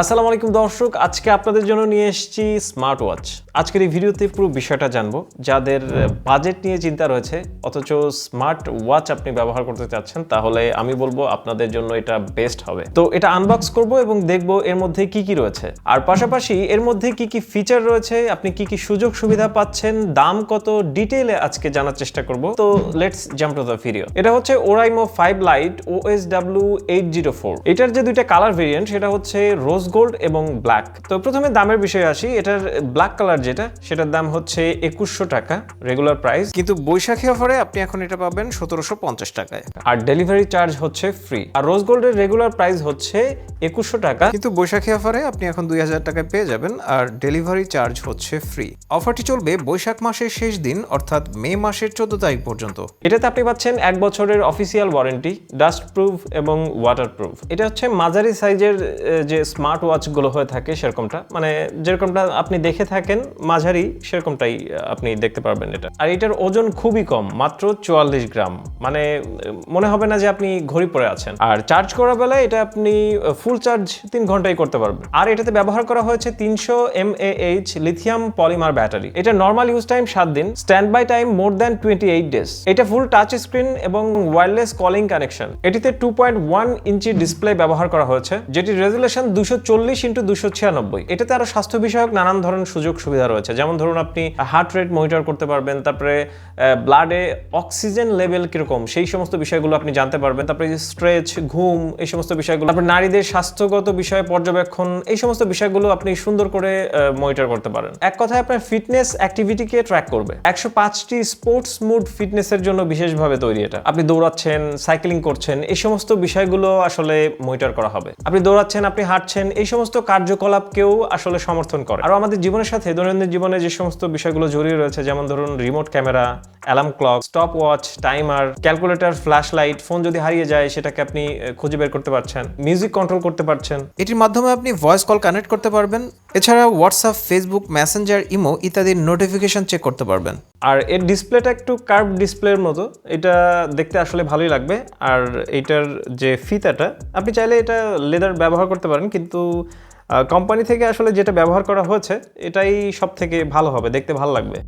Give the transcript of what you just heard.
আসসালামু আলাইকুম দর্শক, আজকে আপনাদের জন্য নিয়ে এসেছি স্মার্ট ওয়াচ আজকের এই ভিডিওতে পুরো বিষয়টা জানব। যাদের বাজেট নিয়ে চিন্তা রয়েছে, অথচ স্মার্ট ওয়াচ আপনি ব্যবহার করতে চাচ্ছেন, তাহলে আমি বলব আপনাদের জন্য এটা বেস্ট হবে। তো এটা আনবক্স করব এবং দেখব এর মধ্যে কি কি রয়েছে। আর পাশাপাশি এর মধ্যে কি কি ফিচার রয়েছে, আপনি কি কি সুযোগ সুবিধা পাচ্ছেন, দাম কত ডিটেইলে আজকে জানার চেষ্টা করব। তো let's jump to the video এটা হচ্ছে Oraimo five lite OS W eight zero four এটার যে দুইটা কালার ভেরিয়েন্ট সেটা হচ্ছে রোজ গোল্ড এবং ব্ল্যাক তো প্রথমে দামের বিষয়ে আসি এটার ব্ল্যাক কালার যেটা সেটার দাম হচ্ছে একুশশো টাকা রেগুলার প্রাইস কিন্তু বৈশাখী অফারে আপনি এখন এটা পাবেন সতেরোশো পঞ্চাশ টাকায়। আর ডেলিভারি চার্জ হচ্ছে ফ্রি আর রোজ গোল্ডের রেগুলার প্রাইস হচ্ছে একুশশো টাকা। কিন্তু বৈশাখী অফারে আপনি এখন দুই হাজার টাকায় পেয়ে যাবেন আর ডেলিভারি চার্জ হচ্ছে ফ্রি অফারটি চলবে বৈশাখ মাসের শেষ দিন অর্থাৎ মে মাসের চোদ্দ তারিখ পর্যন্ত। এটাতে আপনি পাচ্ছেন এক বছরের অফিসিয়াল ওয়ারেন্টি ডাস্ট প্রুফ এবং ওয়াটার প্রুফ এটা হচ্ছে মাঝারি সাইজের যে স্মার্ট ওয়াচগুলো হয়ে থাকে সেরকমটা। মানে যেরকমটা আপনি দেখে থাকেন, মাঝারি সেরকমটাই আপনি দেখতে পারবেন এটা। আর এটার ওজন খুবই কম, মাত্র চুয়াল্লিশ গ্রাম। মানে মনে হবে না যে আপনি ঘড়ি পরে আছেন। আর চার্জ করার বেলায় এটা আপনি ফুল চার্জ তিন ঘন্টায় করতে পারবেন। আর এটাতে ব্যবহার করা হয়েছে তিনশো M H lithium polymer battery এটা নর্মাল ইউজ টাইম সাত দিন standby time more than twenty eight days এটা ফুল টাচ স্ক্রিন এবং ওয়্যারলেস কলিং কানেকশন এটিতে two point one inch display ব্যবহার করা হয়েছে যেটি রেজুলেশন দুশো চল্লিশ ইন্টু দুশো ছিয়ানব্বই। এটাতে আরও স্বাস্থ্য বিষয়ক নানান ধরনের সুযোগ সুবিধা রয়েছে। যেমন ধরুন আপনি হার্ট রেট মনিটর করতে পারবেন, তারপরে ব্লাডে অক্সিজেন লেভেল কীরকম, সেই সমস্ত বিষয়গুলো আপনি জানতে পারবেন। তারপরে স্ট্রেচ ঘুম, এই সমস্ত বিষয়গুলো, তারপরে নারীদের স্বাস্থ্যগত বিষয়ে পর্যবেক্ষণ, এই সমস্ত বিষয়গুলো আপনি সুন্দর করে মনিটর করতে পারেন। এক কথায় আপনার ফিটনেস অ্যাক্টিভিটিকে ট্র্যাক করবে। একশো পাঁচটি স্পোর্টস মুড ফিটনেসের জন্য বিশেষভাবে তৈরি এটা। আপনি দৌড়াচ্ছেন সাইক্লিং করছেন, এই সমস্ত বিষয়গুলো আসলে মনিটর করা হবে। আপনি দৌড়াচ্ছেন, আপনি হাঁটছেন এই সমস্ত কার্যকলাপকেও আসলে সমর্থন করে। আর আমাদের জীবনের সাথে দৈনন্দিন জীবনে যে সমস্ত বিষয়গুলো জড়িয়ে রয়েছে যেমন ধরুন remote camera alarm clock stopwatch timer calculator flashlight phone যদি হারিয়ে যায় সেটাকে আপনি খুঁজে বের করতে পারছেন মিউজিক কন্ট্রোল করতে পারছেন। এটির মাধ্যমে আপনি ভয়েস কল কানেক্ট করতে পারবেন। এছাড়া হোয়াটসঅ্যাপ ফেসবুক মেসেঞ্জার ইমো ইত্যাদির নোটিফিকেশন চেক করতে পারবেন। আর এর ডিসপ্লেটা একটু কার্ভ ডিসপ্লের মতো এটা দেখতে আসলে ভালোই লাগবে। আর এটার যে ফিতাটা আপনি চাইলে এটা লেদার ব্যবহার করতে পারেন কিন্তু কোম্পানি থেকে আসলে যেটা ব্যবহার করা হয়েছে, এটাই সব থেকে ভালো হবে, দেখতে ভালো লাগবে।